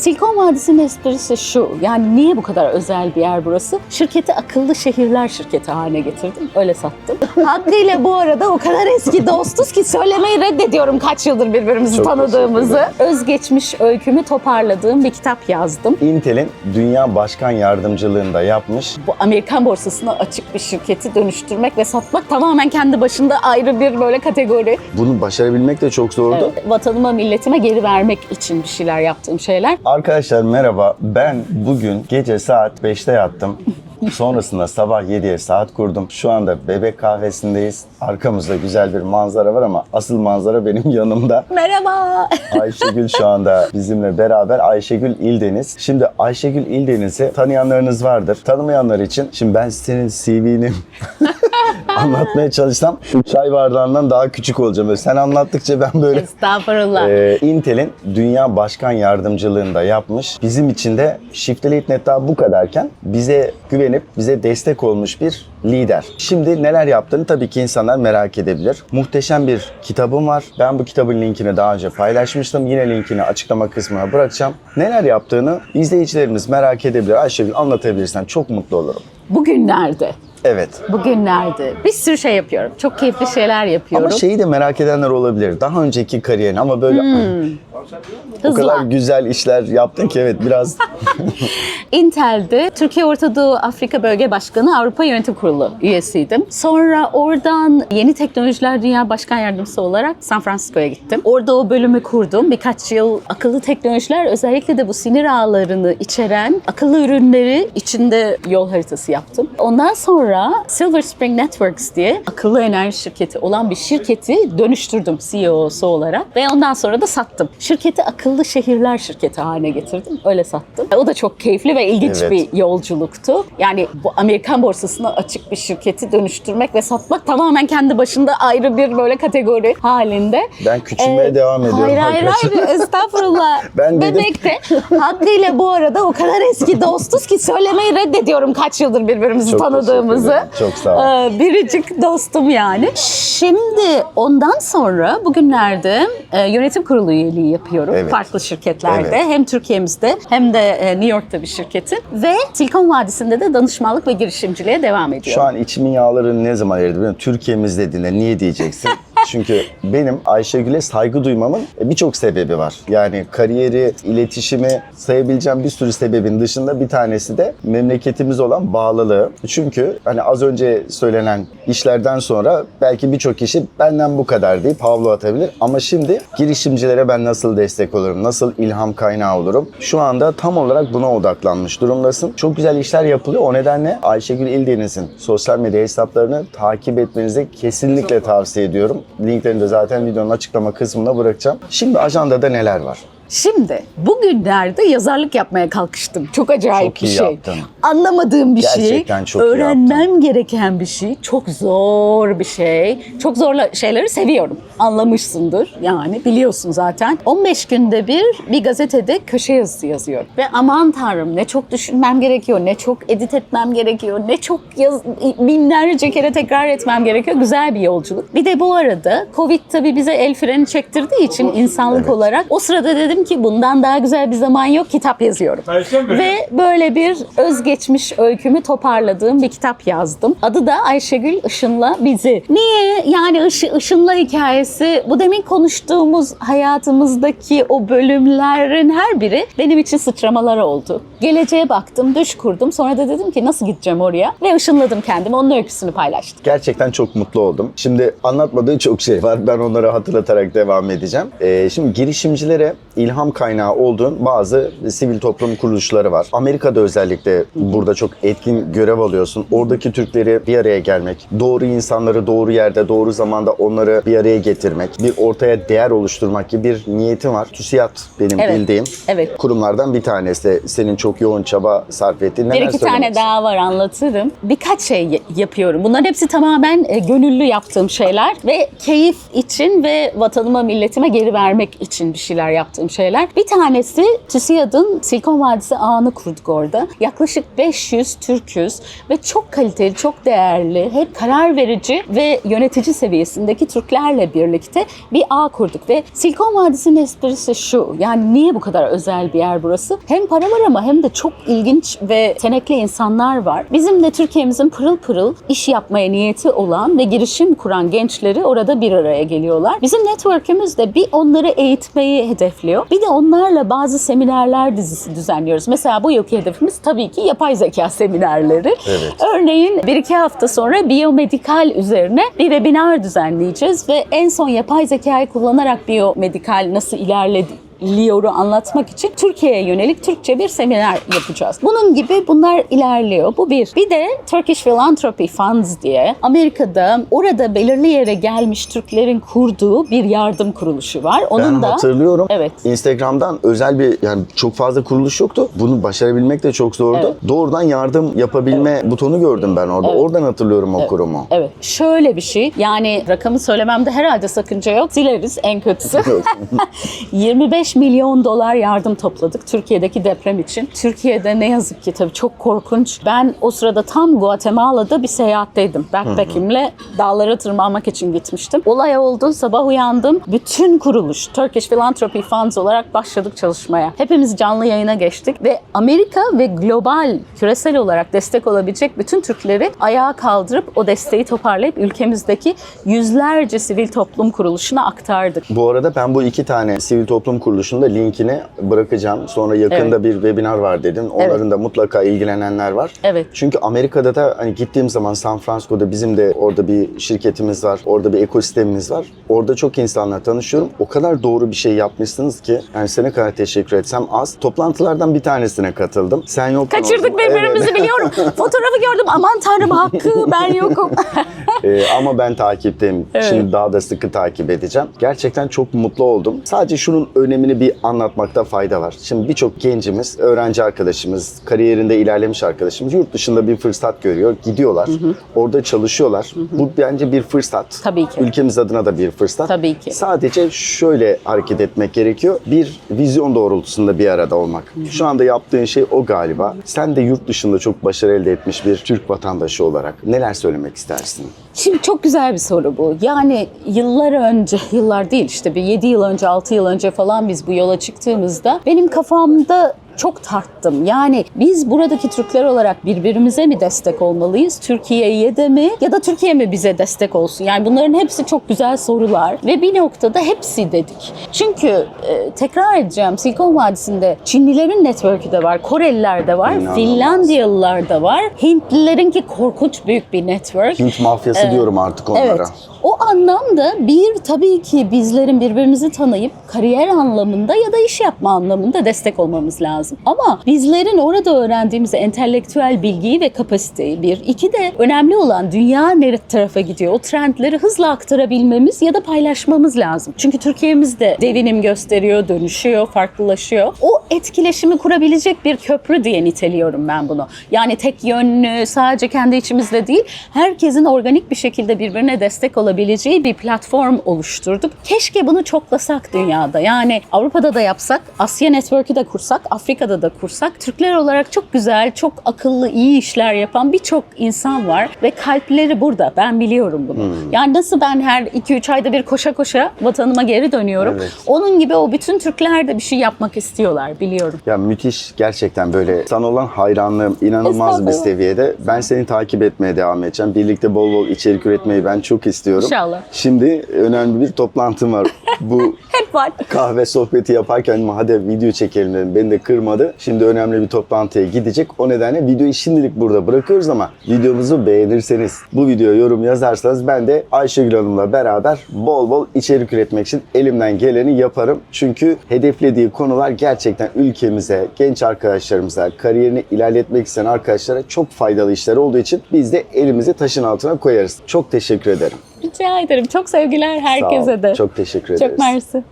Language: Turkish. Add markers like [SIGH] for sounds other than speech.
Silikon Vadisi'nin esprisi şu. Yani niye bu kadar özel bir yer burası? Şirketi akıllı şehirler şirketi haline getirdim. Öyle sattım. [LAUGHS] Hakkıyla bu arada o kadar eski dostuz ki söylemeyi reddediyorum kaç yıldır birbirimizi Çok tanıdığımızı. Özgeçmiş öykümü toparladığım bir kitap yazdım. Intel'in dünya başkan yardımcılığında yapmış. Bu Amerikan borsasına açık bir şirketi dönüştürmek ve satmak tamamen kendi başında ayrı bir böyle kategori. Bunu başarabilmek de çok zordu. Evet, vatanıma, milletime geri vermek için bir şeyler yaptığım şeyler. Arkadaşlar merhaba. Ben bugün gece saat 5'te yattım. Sonrasında sabah 7'ye saat kurdum. Şu anda bebek kahvesindeyiz. Arkamızda güzel bir manzara var ama asıl manzara benim [LAUGHS] yanımda. Merhaba. Ayşegül şu anda bizimle beraber Ayşegül İldeniz. Şimdi Ayşegül İldeniz'i tanıyanlarınız vardır. Tanımayanlar için şimdi ben senin CV'ni [LAUGHS] anlatmaya çalışsam şu çay bardağından daha küçük olacağım. Böyle Sen anlattıkça ben böyle Estağfurullah. ee, Intel'in dünya başkan yardımcılığında yapmış. Bizim için de Shift Net daha bu kadarken bize güvenip bize destek olmuş bir lider. Şimdi neler yaptığını tabii ki insanlar merak edebilir. Muhteşem bir kitabım var. Ben bu kitabın linkini daha önce paylaşmıştım. Yine linkini açıklama kısmına bırakacağım. Neler yaptığını izleyicilerimiz merak edebilir. Ayşegül anlatabilirsen çok mutlu olurum. Bugünlerde, Evet. bugünlerde bir sürü şey yapıyorum. Çok keyifli şeyler yapıyorum. Ama şeyi de merak edenler olabilir. Daha önceki kariyerin ama böyle o Hızla. kadar güzel işler yaptın ki evet biraz [LAUGHS] Intel'de Türkiye Orta Doğu Afrika Bölge Başkanı Avrupa Yönetim Kurulu üyesiydim. Sonra oradan Yeni Teknolojiler Dünya Başkan Yardımcısı olarak San Francisco'ya gittim. Orada o bölümü kurdum. Birkaç yıl akıllı teknolojiler özellikle de bu sinir ağlarını içeren akıllı ürünleri içinde yol haritası yaptım. Ondan sonra Silver Spring Networks diye akıllı enerji şirketi olan bir şirketi dönüştürdüm CEO'su olarak ve ondan sonra da sattım. Şirketi akıllı şehirler şirketi haline getirdim. Öyle sattım. O da çok keyifli ve ilginç Evet. bir yolculuktu. Yani bu Amerikan borsasına açık bir şirketi dönüştürmek ve satmak tamamen kendi başında ayrı bir böyle kategori halinde. ben küçülmeye Ee, devam ediyorum Hayır hayır hayır estağfurullah. [LAUGHS] Ben dedim- Bebekte hakkıyla bu arada o kadar eski dostuz ki söylemeyi reddediyorum kaç yıldır birbirimizi Çok tanıdığımızı. Çok sağ ol. Ee, biricik dostum yani. Şimdi ondan sonra bugünlerde e, yönetim kurulu üyeliği yapıyorum. Evet. Farklı şirketlerde. Evet. Hem Türkiye'mizde hem de e, New York'ta bir şirketin. Ve Silikon Vadisi'nde de danışmanlık ve girişimciliğe devam ediyorum. Şu an içimin yağları ne zaman eridi biliyor musun? Türkiye'miz dediğinde niye diyeceksin? [LAUGHS] Çünkü benim Ayşegül'e saygı duymamın birçok sebebi var. Yani kariyeri, iletişimi sayabileceğim bir sürü sebebin dışında bir tanesi de memleketimiz olan bağlılığı. Çünkü hani az önce söylenen işlerden sonra belki birçok kişi benden bu kadar deyip havlu atabilir. Ama şimdi girişimcilere ben nasıl destek olurum, nasıl ilham kaynağı olurum? Şu anda tam olarak buna odaklanmış durumdasın. Çok güzel işler yapılıyor. O nedenle Ayşegül İldeniz'in sosyal medya hesaplarını takip etmenizi kesinlikle tavsiye ediyorum. Linklerini de zaten videonun açıklama kısmına bırakacağım. Şimdi ajandada neler var? Şimdi bugünlerde yazarlık yapmaya kalkıştım. Çok acayip Çok bir şey. yaptın. Anlamadığım bir Gerçekten şey. çok öğrenmem gereken bir şey. Çok zor bir şey. Çok zorla şeyleri seviyorum. Anlamışsındır. Yani biliyorsun zaten. 15 günde bir bir gazetede köşe yazısı yazıyorum. Ve aman tanrım ne çok düşünmem gerekiyor, ne çok edit etmem gerekiyor, ne çok yaz, binlerce kere tekrar etmem gerekiyor. Güzel bir yolculuk. Bir de bu arada Covid tabii bize el freni çektirdiği için insanlık Evet. olarak o sırada dedim ki bundan daha güzel bir zaman yok kitap yazıyorum. Ve böyle bir özgeçmiş öykümü toparladığım bir kitap yazdım. Adı da Ayşegül Işın'la Bizi. Niye? Yani Işı, Işın'la hikayesi bu demin konuştuğumuz hayatımızdaki o bölümlerin her biri benim için sıçramalar oldu. Geleceğe baktım, düş kurdum. Sonra da dedim ki nasıl gideceğim oraya? Ve ışınladım kendimi. Onun öyküsünü paylaştım. Gerçekten çok mutlu oldum. Şimdi anlatmadığı çok şey var. Ben onları hatırlatarak devam edeceğim. Ee, şimdi girişimcilere ilham kaynağı olduğun bazı sivil toplum kuruluşları var. Amerika'da özellikle burada çok etkin görev alıyorsun. Oradaki Türkleri bir araya gelmek, doğru insanları doğru yerde, doğru zamanda onları bir araya getirmek, bir ortaya değer oluşturmak gibi bir niyetim var. TÜSİAD benim Evet. bildiğim Evet. kurumlardan bir tanesi. Senin çok yoğun çaba sarf ettiğin. Bir iki tane daha var anlatırım. Birkaç şey yapıyorum. Bunların hepsi tamamen e, gönüllü yaptığım şeyler ve keyif için ve vatanıma milletime geri vermek için bir şeyler yaptığım şeyler. Bir tanesi TÜSİAD'ın Silikon Vadisi ağını kurduk orada. Yaklaşık 500 Türk'üz ve çok kaliteli, çok değerli, hep karar verici ve yönetici seviyesindeki Türklerle birlikte bir ağ kurduk ve Silikon Vadisi'nin esprisi şu. Yani niye bu kadar özel bir yer burası? Hem para var ama hem de çok ilginç ve yetenekli insanlar var. Bizim de Türkiye'mizin pırıl pırıl iş yapmaya niyeti olan ve girişim kuran gençleri orada bir araya geliyorlar. Bizim network'ümüz de bir onları eğitmeyi hedefliyor. Bir de onlarla bazı seminerler dizisi düzenliyoruz. Mesela bu yılki hedefimiz tabii ki yapay zeka seminerleri. Evet. Örneğin bir iki hafta sonra biyomedikal üzerine bir webinar düzenleyeceğiz ve en son yapay zekayı kullanarak biyomedikal nasıl ilerledi Liyor'u anlatmak için Türkiye'ye yönelik Türkçe bir seminer yapacağız. Bunun gibi bunlar ilerliyor. Bu bir. Bir de Turkish Philanthropy Funds diye Amerika'da orada belirli yere gelmiş Türklerin kurduğu bir yardım kuruluşu var. Onun ben da hatırlıyorum. Evet. Instagram'dan özel bir yani çok fazla kuruluş yoktu. Bunu başarabilmek de çok zordu. Evet. Doğrudan yardım yapabilme butonu gördüm ben orada. Evet. Oradan hatırlıyorum o kurumu. Evet. Şöyle bir şey. Yani rakamı söylememde herhalde sakınca yok. Sileriz en kötüsü. 25 [LAUGHS] milyon dolar yardım topladık Türkiye'deki deprem için. Türkiye'de ne yazık ki tabii çok korkunç. Ben o sırada tam Guatemala'da bir seyahatteydim. Backpack'imle dağlara tırmanmak için gitmiştim. Olay oldu. Sabah uyandım. Bütün kuruluş Turkish Philanthropy Funds olarak başladık çalışmaya. Hepimiz canlı yayına geçtik ve Amerika ve global küresel olarak destek olabilecek bütün Türkleri ayağa kaldırıp o desteği toparlayıp ülkemizdeki yüzlerce sivil toplum kuruluşuna aktardık. Bu arada ben bu iki tane sivil toplum kuruluşunda linkini bırakacağım. Sonra yakında bir webinar var dedin. Onların da mutlaka ilgilenenler var. Evet. Çünkü Amerika'da da hani gittiğim zaman San Francisco'da bizim de orada bir şirketimiz var. Orada bir ekosistemimiz var. Orada çok insanla tanışıyorum. O kadar doğru bir şey yapmışsınız ki yani size ne kadar teşekkür etsem az. Toplantılardan bir tanesine katıldım. Sen yoktun Kaçırdık birbirimizi Evet. biliyorum. [LAUGHS] Fotoğrafı gördüm. Aman tanrım hakkı ben yokum. [LAUGHS] Ee, ama ben takipteyim. Evet. Şimdi daha da sıkı takip edeceğim. Gerçekten çok mutlu oldum. Sadece şunun önemini bir anlatmakta fayda var. Şimdi birçok gencimiz, öğrenci arkadaşımız, kariyerinde ilerlemiş arkadaşımız yurt dışında bir fırsat görüyor. Gidiyorlar. Orada çalışıyorlar. Bu bence bir fırsat. Tabii ki. Ülkemiz adına da bir fırsat. Tabii ki. Sadece şöyle hareket etmek gerekiyor. Bir vizyon doğrultusunda bir arada olmak. Şu anda yaptığın şey o galiba. Sen de yurt dışında çok başarı elde etmiş bir Türk vatandaşı olarak neler söylemek istersin? Şimdi çok güzel bir soru bu. Yani yıllar önce, yıllar değil işte bir 7 yıl önce, 6 yıl önce falan biz bu yola çıktığımızda benim kafamda çok tarttım. Yani biz buradaki Türkler olarak birbirimize mi destek olmalıyız? Türkiye'ye de mi? Ya da Türkiye mi bize destek olsun? Yani bunların hepsi çok güzel sorular. Ve bir noktada hepsi dedik. Çünkü e, tekrar edeceğim Silikon Vadisi'nde Çinlilerin network'ü de var, Koreliler de var, İnanılmaz. Finlandiyalılar da var. Hintlilerinki korkunç büyük bir network. Hint mafyası diyorum artık onlara. Evet. O anlamda bir tabii ki bizlerin birbirimizi tanıyıp kariyer anlamında ya da iş yapma anlamında destek olmamız lazım. Ama bizlerin orada öğrendiğimiz entelektüel bilgiyi ve kapasiteyi bir. iki de önemli olan dünya ne tarafa gidiyor? O trendleri hızla aktarabilmemiz ya da paylaşmamız lazım. Çünkü Türkiye'miz de devinim gösteriyor, dönüşüyor, farklılaşıyor. O etkileşimi kurabilecek bir köprü diye niteliyorum ben bunu. Yani tek yönlü, sadece kendi içimizde değil, herkesin organik bir şekilde birbirine destek olabileceği bir platform oluşturduk. Keşke bunu çoklasak dünyada. Yani Avrupa'da da yapsak, Asya Network'ü de kursak, Afrika'da da kursak. Türkler olarak çok güzel, çok akıllı, iyi işler yapan birçok insan var ve kalpleri burada. Ben biliyorum bunu. Yani nasıl ben her 2-3 ayda bir koşa koşa vatanıma geri dönüyorum. Evet. Onun gibi o bütün Türkler de bir şey yapmak istiyorlar biliyorum. Ya müthiş gerçekten böyle sana olan hayranlığım inanılmaz bir seviyede. Ben seni takip etmeye devam edeceğim. Birlikte bol bol içerik üretmeyi ben çok istiyorum. İnşallah. Şimdi önemli bir toplantım var. Bu [LAUGHS] Hep var. kahve sohbeti yaparken hadi video çekelim dedim. Beni de kırmadı. Şimdi önemli bir toplantıya gidecek. O nedenle videoyu şimdilik burada bırakıyoruz ama videomuzu beğenirseniz, bu videoya yorum yazarsanız ben de Ayşegül Hanım'la beraber bol bol içerik üretmek için elimden geleni yaparım. Çünkü hedeflediği konular gerçekten ülkemize, genç arkadaşlarımıza, kariyerini ilerletmek isteyen arkadaşlara çok faydalı işler olduğu için biz de elimizi taşın altına koyarız. Çok teşekkür ederim. Rica ederim. Çok sevgiler herkese de. Çok teşekkür ederiz. Çok mersi.